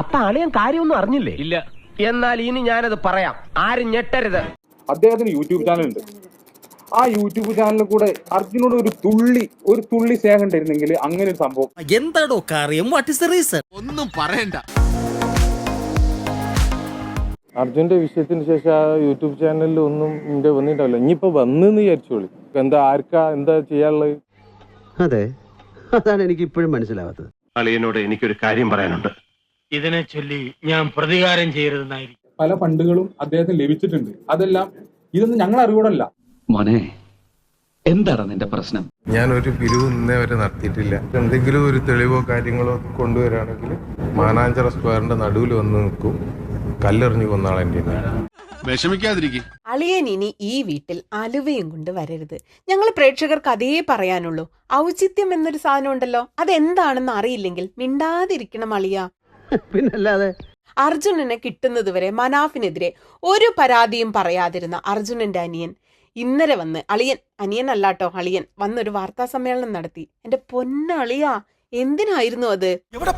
അപ്പൊ അളിയൻ കാര്യമൊന്നും അറിഞ്ഞില്ലേ? ഇല്ല. എന്നാൽ ഇനി ഞാനത് പറയാം. ആരും ഞെട്ടരുത്. അദ്ദേഹത്തിന് യൂട്യൂബ് ചാനൽ ഉണ്ട് ആ യൂട്യൂബ് ചാനലിൽ കൂടെ അർജുനോട് ഒരു തുള്ളി ഒരു തുള്ളി സ്നേഹം ഉണ്ടായിരുന്നെങ്കിൽ അങ്ങനെ ഒരു സംഭവം. എന്താടോ കാര്യം? വാട്ട് ഇസ് ദ റീസൺ ഒന്നും പറയണ്ട. അർജുന്റെ വിഷയത്തിന് ശേഷം ആ യൂട്യൂബ് ചാനലിൽ ഒന്നും എന്റെ വന്നിട്ടില്ല ഇനിയിപ്പോ വന്നെന്ന് വിചാരിച്ചോളി. എന്താ ആർക്കാ എന്താ ചെയ്യാനുള്ളത്? അതെ. അതാണ് എനിക്ക് ഇപ്പോഴും മനസ്സിലാവാത്തത്. അളിയനോട് എനിക്കൊരു കാര്യം പറയാനുണ്ട്. ഇതിനെ ചൊല്ലി ഞാൻ പ്രതികാരം ചെയ്യരുതെന്നായിരിക്കും. പല ഫണ്ടുകളും അദ്ദേഹത്തിന് ലഭിച്ചിട്ടുണ്ട്. അതെല്ലാം ഇതൊന്നും ഞങ്ങൾ അറിവോടല്ല. മോനെ എന്താണ് നിന്റെ പ്രശ്നം? ഞാൻ ഒരു പിരിവ് ഇന്നേ വരെ നടത്തിയിട്ടില്ല. എന്തെങ്കിലും ഒരു തെളിവോ കാര്യങ്ങളോ കൊണ്ടുവരാണെങ്കിൽ മാനാഞ്ചറ സ്ക്വയറിന്റെ നടുവിൽ വന്ന് നിൽക്കും. കല്ലെറിഞ്ഞു കൊന്ന ആളെന്റെ അളിയൻ ഇനി ഈ വീട്ടിൽ അലുവയും കൊണ്ട് വരരുത്. ഞങ്ങൾ പ്രേക്ഷകർക്ക് അതേ പറയാനുള്ളൂ. ഔചിത്യം എന്നൊരു സാധനം ഉണ്ടല്ലോ. അതെന്താണെന്ന് അറിയില്ലെങ്കിൽ മിണ്ടാതിരിക്കണം അളിയ. പിന്നല്ലാതെ അർജുനനെ കിട്ടുന്നതുവരെ മനാഫിനെതിരെ ഒരു പരാതിയും പറയാതിരുന്ന അർജുനന്റെ അനിയൻ. ഇന്നലെ വന്ന് അളിയൻ അനിയൻ അല്ലാട്ടോ അളിയൻ വന്നൊരു വാർത്താ സമ്മേളനം നടത്തി. എന്റെ പൊന്നളിയ എന്തിനായിരുന്നു അത്? എവിടെ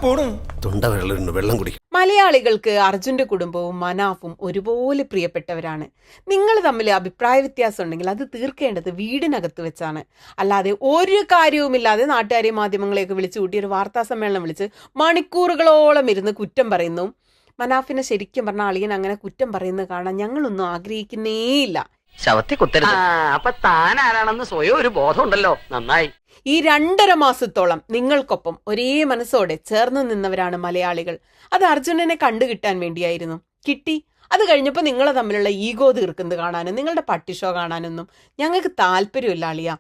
തൊണ്ട വെള്ളം വെള്ളം കുടിക്കും. മലയാളികൾക്ക് അർജുന്റെ കുടുംബവും മനാഫും ഒരുപോലെ പ്രിയപ്പെട്ടവരാണ്. നിങ്ങൾ തമ്മിൽ അഭിപ്രായ വ്യത്യാസം ഉണ്ടെങ്കിൽ അത് തീർക്കേണ്ടത് വീടിനകത്ത് വെച്ചാണ്. അല്ലാതെ ഒരു കാര്യവുമില്ലാതെ നാട്ടുകാരെ മാധ്യമങ്ങളെയൊക്കെ വിളിച്ചു കൂട്ടി ഒരു വാർത്താ സമ്മേളനം വിളിച്ച് മണിക്കൂറുകളോളം ഇരുന്ന് കുറ്റം പറയുന്നു. മനാഫിനെ ശരിക്കും പറഞ്ഞ അളിയൻ അങ്ങനെ കുറ്റം പറയുന്നത് കാണാൻ ഞങ്ങളൊന്നും ആഗ്രഹിക്കുന്നേയില്ല. ശവത്തെ കുത്തരുത്. അപ്പൊ താൻ ആരാണെന്ന് സ്വയം ഒരു ബോധമുണ്ടല്ലോ നന്നായി. ഈ രണ്ടര മാസത്തോളം നിങ്ങൾക്കൊപ്പം ഒരേ മനസ്സോടെ ചേർന്ന് നിന്നവരാണ് മലയാളികൾ. അത് അർജുനനെ കണ്ടുകിട്ടാൻ വേണ്ടിയായിരുന്നു. കിട്ടി. അത് കഴിഞ്ഞപ്പോൾ നിങ്ങൾ തമ്മിലുള്ള ഈഗോ തീർക്കുന്നത് കാണാനും നിങ്ങളുടെ പട്ടിഷോ കാണാനൊന്നും ഞങ്ങൾക്ക് താല്പര്യമില്ല അളിയ.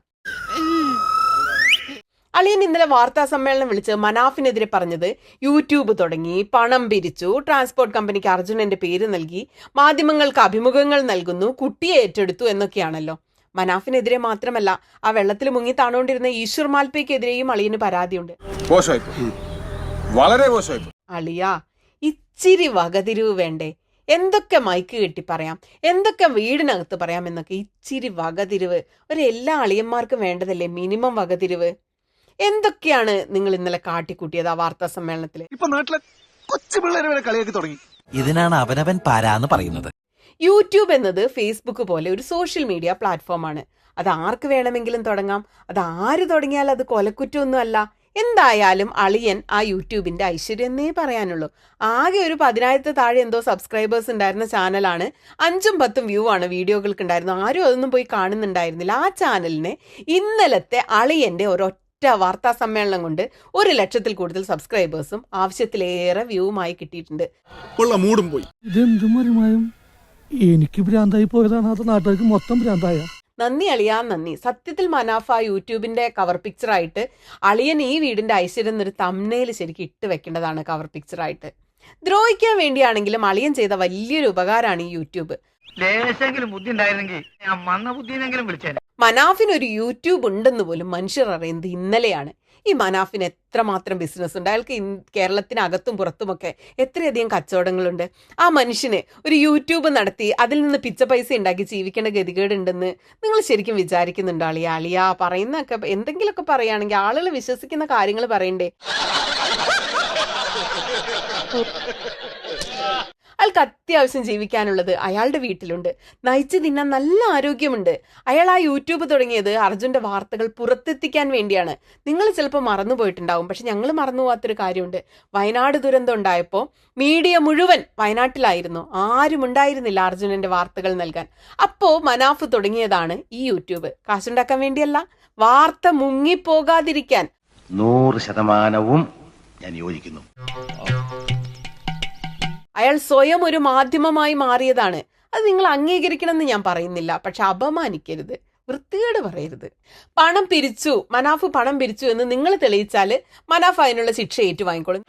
അളിയൻ ഇന്നലെ വാർത്താ സമ്മേളനം വിളിച്ച് മനാഫിനെതിരെ പറഞ്ഞത് യൂട്യൂബ് തുടങ്ങി പണം പിരിച്ചു ട്രാൻസ്പോർട്ട് കമ്പനിക്ക് അർജുനന്റെ പേര് നൽകി മാധ്യമങ്ങൾക്ക് അഭിമുഖങ്ങൾ നൽകുന്നു കുട്ടിയെ ഏറ്റെടുത്തു എന്നൊക്കെയാണല്ലോ. മനാഫിനെതിരെ മാത്രമല്ല ആ വെള്ളത്തിൽ മുങ്ങി താണുകൊണ്ടിരുന്ന ഈശ്വർ മാൽപ്പയ്ക്കെതിരെയും അളിയന് പരാതിയുണ്ട്. വളരെ അളിയ ഇച്ചിരി വകതിരിവ് വേണ്ടേ? എന്തൊക്കെ മൈക്ക് കെട്ടി പറയാം? എന്തൊക്കെ വീടിനകത്ത് പറയാം എന്നൊക്കെ ഇച്ചിരി വകതിരിവ്. ഒരു എല്ലാ അളിയന്മാർക്കും വേണ്ടതല്ലേ മിനിമം വകതിരിവ്? എന്തൊക്കെയാണ് നിങ്ങൾ ഇന്നലെ കാട്ടിക്കൂട്ടിയത് ആ വാർത്താ സമ്മേളനത്തിൽ ഇപ്പൊ നാട്ടിലെ കൊച്ചു പിള്ളേരെ വരെ കളിയാക്കി തുടങ്ങി. ഇതിനാണ് അവനവൻ പാരാന്ന് പറയുന്നത്. യൂട്യൂബ് എന്നത് ഫേസ്ബുക്ക് പോലെ ഒരു സോഷ്യൽ മീഡിയ പ്ലാറ്റ്ഫോമാണ് അത് ആർക്ക് വേണമെങ്കിലും തുടങ്ങാം. അത് ആര് തുടങ്ങിയാൽ അത് കൊലക്കുറ്റമൊന്നും അല്ല. എന്തായാലും അളിയൻ ആ യൂട്യൂബിന്റെ ഐശ്വര്യം എന്നേ പറയാനുള്ളൂ. ആകെ ഒരു പതിനായിരത്തി താഴെ എന്തോ സബ്സ്ക്രൈബേഴ്സ് ഉണ്ടായിരുന്ന ചാനലാണ് അഞ്ചും പത്തും വ്യൂ ആണ് വീഡിയോകൾക്ക് ഉണ്ടായിരുന്നു ആരും അതൊന്നും പോയി കാണുന്നുണ്ടായിരുന്നില്ല. ആ ചാനലിനെ ഇന്നലത്തെ അളിയന്റെ ഒരൊറ്റ വാർത്താ സമ്മേളനം കൊണ്ട് ഒരു ലക്ഷത്തിൽ കൂടുതൽ സബ്സ്ക്രൈബേഴ്സും ആവശ്യത്തിലേറെ വ്യൂവുമായി കിട്ടിയിട്ടുണ്ട്. മൂടും പോയി. എനിക്ക് ഭ്രാന്തായി പോയതാണ്. അത് നാട്ടുകാർക്ക് മൊത്തം ഭ്രാന്തായ. നന്ദി അളിയാ നന്ദി. സത്യത്തിൽ മനാഫ യൂട്യൂബിന്റെ കവർ പിക്ചർ ആയിട്ട് അളിയൻ ഈ വീടിന്റെ ഐശ്വര്യം എന്നൊരു തമ്മനയിൽ ശരിക്കും ഇട്ട് വെക്കേണ്ടതാണ് കവർ പിക്ചർ ആയിട്ട്. ദ്രോഹിക്കാൻ വേണ്ടിയാണെങ്കിലും അളിയൻ ചെയ്ത വലിയൊരു ഉപകാരമാണ് ഈ യൂട്യൂബ്. ലേശെങ്കിലും ബുദ്ധി ഉണ്ടായിരുന്നെങ്കിൽ ഞാൻ മന്ന ബുദ്ധിനെങ്കിലും വിളിച്ചേനെ. മനാഫിന് ഒരു യൂട്യൂബ് ഉണ്ടെന്ന് പോലും മനുഷ്യർ അറിയുന്നത് ഇന്നലെയാണ്. ഈ മനാഫിന് എത്രമാത്രം ബിസിനസ് ഉണ്ട്? അയാൾക്ക് കേരളത്തിനകത്തും പുറത്തുമൊക്കെ എത്രയധികം കച്ചവടങ്ങളുണ്ട്? ആ മനുഷ്യന് ഒരു യൂട്യൂബ് നടത്തി അതിൽ നിന്ന് പിച്ച പൈസ ഉണ്ടാക്കി ജീവിക്കേണ്ട ഗതികേടുണ്ടെന്ന് നിങ്ങൾ ശരിക്കും വിചാരിക്കുന്നുണ്ടോ? അളിയ അളിയ പറയുന്നൊക്കെ എന്തെങ്കിലുമൊക്കെ പറയുകയാണെങ്കിൽ ആളുകൾ വിശ്വസിക്കുന്ന കാര്യങ്ങൾ പറയണ്ടേ? അയാൾക്ക് അത്യാവശ്യം ജീവിക്കാനുള്ളത് അയാളുടെ വീട്ടിലുണ്ട്. നയിച്ച് തിന്നാൻ നല്ല ആരോഗ്യമുണ്ട്. അയാൾ ആ യൂട്യൂബ് തുടങ്ങിയത് അർജുന്റെ വാർത്തകൾ പുറത്തെത്തിക്കാൻ വേണ്ടിയാണ്. നിങ്ങൾ ചിലപ്പോൾ മറന്നുപോയിട്ടുണ്ടാവും പക്ഷെ ഞങ്ങൾ മറന്നു പോകാത്തൊരു കാര്യമുണ്ട്. വയനാട് ദുരന്തം ഉണ്ടായപ്പോൾ മീഡിയ മുഴുവൻ വയനാട്ടിലായിരുന്നു. ആരും ഉണ്ടായിരുന്നില്ല അർജുനന്റെ വാർത്തകൾ നൽകാൻ. അപ്പോൾ മനാഫ് തുടങ്ങിയതാണ് ഈ യൂട്യൂബ്. കാശുണ്ടാക്കാൻ വേണ്ടിയല്ല വാർത്ത മുങ്ങിപ്പോകാതിരിക്കാൻ. നൂറ് ശതമാനവും ഞാൻ യോജിക്കുന്നു. അയാൾ സ്വയം ഒരു മാധ്യമമായി മാറിയതാണ്. അത് നിങ്ങൾ അംഗീകരിക്കണമെന്ന് ഞാൻ പറയുന്നില്ല. പക്ഷെ അപമാനിക്കരുത്. വൃത്തികേട് പറയരുത്. പണം പിരിച്ചു. മനാഫ് പണം പിരിച്ചു എന്ന് നിങ്ങൾ തെളിയിച്ചാൽ മനാഫ് അതിനുള്ള ശിക്ഷ ഏറ്റുവാങ്ങിക്കോളും.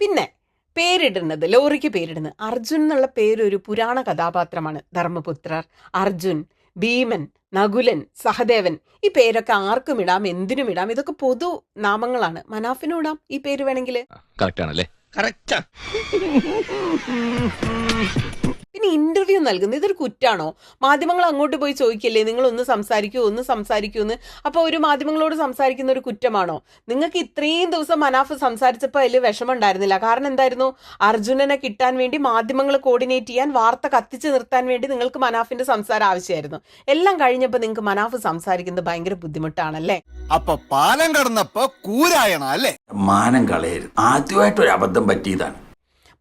പിന്നെ പേരിടുന്നത് ലോറിക്ക് പേരിടുന്നത്. അർജുൻ എന്നുള്ള പേര് ഒരു പുരാണ കഥാപാത്രമാണ് ധർമ്മപുത്രർ. അർജുൻ ഭീമൻ നകുലൻ സഹദേവൻ ഈ പേരൊക്കെ ആർക്കും ഇടാം എന്തിനും ഇടാം. ഇതൊക്കെ പൊതു നാമങ്ങളാണ്. മനാഫിനും ഇടാം ഈ പേര് വേണമെങ്കിൽ കറക്റ്റ് ആണല്ലേ? കറക്റ്റാ പിന്നെ ഇന്റർവ്യൂ നൽകുന്നത്? ഇതൊരു കുറ്റാണോ? മാധ്യമങ്ങൾ അങ്ങോട്ട് പോയി ചോദിക്കല്ലേ? നിങ്ങൾ ഒന്ന് സംസാരിക്കൂ ഒന്ന് സംസാരിക്കൂ എന്ന്. അപ്പോൾ ഒരു മാധ്യമങ്ങളോട് സംസാരിക്കുന്ന ഒരു കുറ്റമാണോ? നിങ്ങൾക്ക് ഇത്രയും ദിവസം മനാഫ് സംസാരിച്ചപ്പോൾ അതിൽ വിഷമം ഉണ്ടായിരുന്നില്ല കാരണം എന്തായിരുന്നു? അർജുനനെ കിട്ടാൻ വേണ്ടി മാധ്യമങ്ങൾ കോർഡിനേറ്റ് ചെയ്യാൻ വാർത്ത കത്തിച്ചു നിർത്താൻ വേണ്ടി നിങ്ങൾക്ക് മനാഫിന്റെ സംസാരം ആവശ്യമായിരുന്നു. എല്ലാം കഴിഞ്ഞപ്പോൾ നിങ്ങൾക്ക് മനാഫ് സംസാരിക്കുന്നത് ഭയങ്കര ബുദ്ധിമുട്ടാണല്ലേ? അപ്പൊ പാലം കടന്നപ്പോ കൂരായണ അല്ലേ? മാനം കളയരുത്. ആദ്യമായിട്ട് ഒരു അബദ്ധം പറ്റിയതാണ്.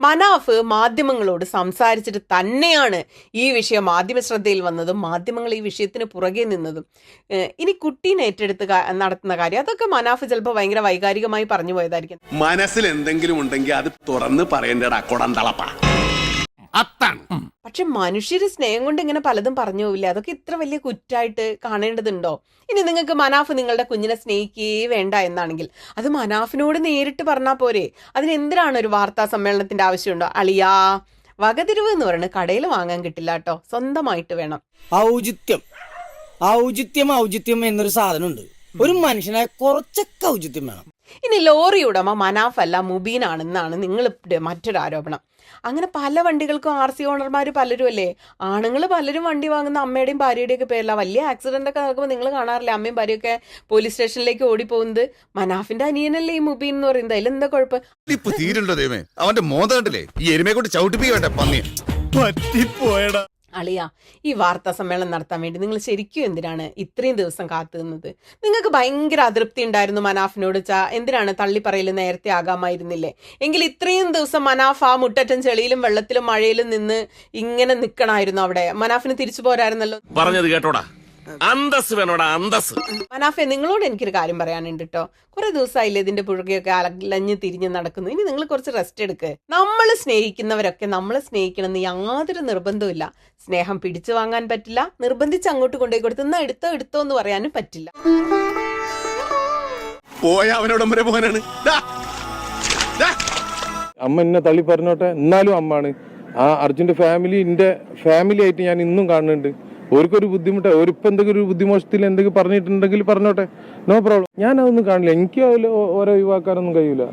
മനാഫ് മാധ്യമങ്ങളോട് സംസാരിച്ചിട്ട് തന്നെയാണ് ഈ വിഷയം മാധ്യമ ശ്രദ്ധയിൽ വന്നതും മാധ്യമങ്ങൾ ഈ വിഷയത്തിന് പുറകെ നിന്നതും. ഇനി കുട്ടീനെ ഏറ്റെടുത്ത് നടത്തുന്ന കാര്യം അതൊക്കെ മനാഫ് ചിലപ്പോൾ ഭയങ്കര വൈകാരികമായി പറഞ്ഞു പോയതായിരിക്കും. മനസ്സിൽ എന്തെങ്കിലും ഉണ്ടെങ്കിൽ അത് തുറന്ന് പറയേണ്ടടാ കൊടന്തളപ്പ അത്താണ്. പക്ഷെ മനുഷ്യർ സ്നേഹം കൊണ്ട് ഇങ്ങനെ പലതും പറഞ്ഞു പോവില്ല. അതൊക്കെ ഇത്ര വലിയ കുറ്റായിട്ട് കാണേണ്ടതുണ്ടോ? ഇനി നിങ്ങൾക്ക് മനാഫ് നിങ്ങളുടെ കുഞ്ഞിനെ സ്നേഹിക്കേ വേണ്ട എന്നാണെങ്കിൽ. അത് മനാഫിനോട് നേരിട്ട് പറഞ്ഞാൽ പോരെ. അതിനെന്തിനാണ് ഒരു വാർത്താ സമ്മേളനത്തിന്റെ ആവശ്യമുണ്ടോ? അളിയാ വകതിരിവ് എന്ന് പറയുന്നത് കടയിൽ വാങ്ങാൻ കിട്ടില്ല കേട്ടോ. സ്വന്തമായിട്ട് വേണം. ഔചിത്യം. ഔചിത്യം ഔചിത്യം എന്നൊരു സാധനമുണ്ട്. ഒരു മനുഷ്യനെ കുറച്ചൊക്കെ ഔചിത്യം വേണം. ഇനി ലോറി ഉടമ മനാഫ് അല്ല മുബീനാണെന്നാണ് നിങ്ങൾ മറ്റൊരു ആരോപണം. അങ്ങനെ പല വണ്ടികൾക്കും ആർ സി ഓണർമാർ പലരും അല്ലേ? ആണുങ്ങൾ പലരും വണ്ടി വാങ്ങുന്ന അമ്മയുടെയും ഭാര്യയുടെയും ഒക്കെ പേരിലാണ് വലിയ ആക്സിഡന്റ് ഒക്കെ നടക്കുമ്പോൾ നിങ്ങൾ കാണാറില്ല? അമ്മയും ഭാര്യയൊക്കെ പോലീസ് സ്റ്റേഷനിലേക്ക് ഓടിപ്പോകുന്നത്. മനാഫിന്റെ അനിയനല്ലേ ഈ മുബീൻ എന്ന് പറയുന്നത്. അതിലെന്താ കുഴപ്പം? ഇപ്പൊ തീരുണ്ടോ ദൈവമേ? അവന്റെ മോതണ്ടല്ലേ ഈ എരുമയെ കൊണ്ട് ചവിട്ടിപ്പിക്കട്ടെ പന്നി പറ്റിപ്പോയടാ. അളിയ ഈ വാർത്താ സമ്മേളനം നടത്താൻ വേണ്ടി നിങ്ങൾ ശരിക്കും എന്തിനാണ് ഇത്രയും ദിവസം കാത്തു നിന്നത് നിങ്ങൾക്ക് ഭയങ്കര അതൃപ്തി ഉണ്ടായിരുന്നു മനാഫിനോട് ചാ എന്തിനാണ് തള്ളിപ്പറയിൽ പറയൽ നേരത്തെ ആകാമായിരുന്നില്ലേ? എങ്കിൽ ഇത്രയും ദിവസം മനാഫ് ആ മുട്ടറ്റൻ ചെളിയിലും വെള്ളത്തിലും മഴയിലും നിന്ന് ഇങ്ങനെ നിൽക്കണമായിരുന്നു അവിടെ. മനാഫിന് തിരിച്ചു പോരായിരുന്നല്ലോ. പറഞ്ഞത് കേട്ടോടാ. അന്തസ് വേണോടാ അന്തസ് മനാഫെ നിങ്ങളോട് എനിക്കൊരു കാര്യം പറയാനുണ്ട് കേട്ടോ കുറെ ദിവസമായില്ലേ ഇതിന്റെ പുഴകയൊക്കെ അലഞ്ഞ് തിരിഞ്ഞ് നടക്കുന്നു. ഇനി നിങ്ങൾ കുറച്ച് റെസ്റ്റ് എടുക്ക്. നമ്മൾ സ്നേഹിക്കുന്നവരൊക്കെ നമ്മളെ സ്നേഹിക്കണമെന്ന് യാതൊരു നിർബന്ധമില്ല സ്നേഹം പിടിച്ചു വാങ്ങാൻ പറ്റില്ല. നിർബന്ധിച്ച് അങ്ങോട്ട് കൊണ്ടുപോയി കൊടുത്ത് എന്നാ എടുത്തോ എടുത്തോ എന്ന് പറയാനും പറ്റില്ല. പോയ അവനോടം വരെ പോകാനാണ്. അമ്മ എന്നെ തള്ളി പറഞ്ഞോട്ടെ? എന്നാലും അമ്മാണ്. ആ അർജുന്റെ ഫാമിലി എന്റെ ഫാമിലി ആയിട്ട് ഞാൻ ഇന്നും കാണുന്നുണ്ട്. ഓർക്കൊരു ബുദ്ധിമുട്ട് ഓരിപ്പം എന്തെങ്കിലും ഒരു ബുദ്ധിമോശത്തിൽ എന്തെങ്കിലും പറഞ്ഞിട്ടുണ്ടെങ്കിൽ പറഞ്ഞോട്ടെ. നോ പ്രോബ്ലം ഞാൻ അതൊന്നും കാണില്ല. എനിക്ക് അതിൽ ഓരോ ഒഴിവാക്കാനൊന്നും കഴിയില്ല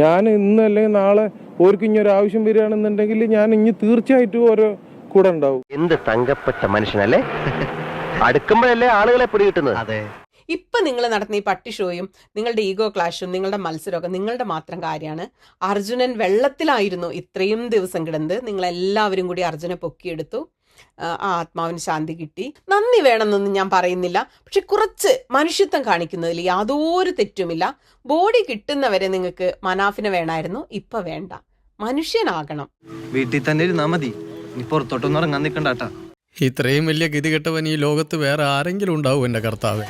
ഞാൻ ഇന്ന് അല്ലെങ്കിൽ നാളെ ഓർക്ക് ഇനി ഒരു ആവശ്യം വരികയാണെന്നുണ്ടെങ്കിൽ ഞാൻ ഇനി തീർച്ചയായിട്ടും ഓരോ കൂടെ ഉണ്ടാവും. എന്ത് തങ്കപ്പെട്ട മനുഷ്യനല്ലേ? അടുക്കുമ്പോഴല്ലേ ആളുകളെ പിടികിട്ടുന്നത്? അതെ. ഇപ്പം നിങ്ങൾ നടത്തുന്ന ഈ പട്ടി ഷോയും നിങ്ങളുടെ ഈഗോ ക്ലാഷും നിങ്ങളുടെ മത്സരമൊക്കെ നിങ്ങളുടെ മാത്രം കാര്യമാണ്. അർജുനൻ വെള്ളത്തിലായിരുന്നു ഇത്രയും ദിവസം കിടന്നത്. നിങ്ങളെല്ലാവരും കൂടി അർജുനെ പൊക്കിയെടുത്തു. ആ ആത്മാവിന് ശാന്തി കിട്ടി. നന്ദി വേണമെന്നൊന്നും ഞാൻ പറയുന്നില്ല. പക്ഷെ കുറച്ച് മനുഷ്യത്വം കാണിക്കുന്നതിൽ യാതൊരു തെറ്റുമില്ല. ബോഡി കിട്ടുന്നവരെ നിങ്ങൾക്ക് മനാഫിനെ വേണമായിരുന്നു. ഇപ്പൊ വേണ്ട. മനുഷ്യനാകണം. വീട്ടിൽ തന്നെ ഇരുന്നാ മതി. ഇപ്പുറത്തോട്ടൊന്നും പുറത്തോട്ടൊന്നും ഇറങ്ങാൻ നിൽക്കണ്ടാട്ടാ ഇത്രയും വലിയ ഗതികെട്ടവൻ ഈ ലോകത്ത് വേറെ ആരെങ്കിലും ഉണ്ടാവും എന്റെ കർത്താവ്.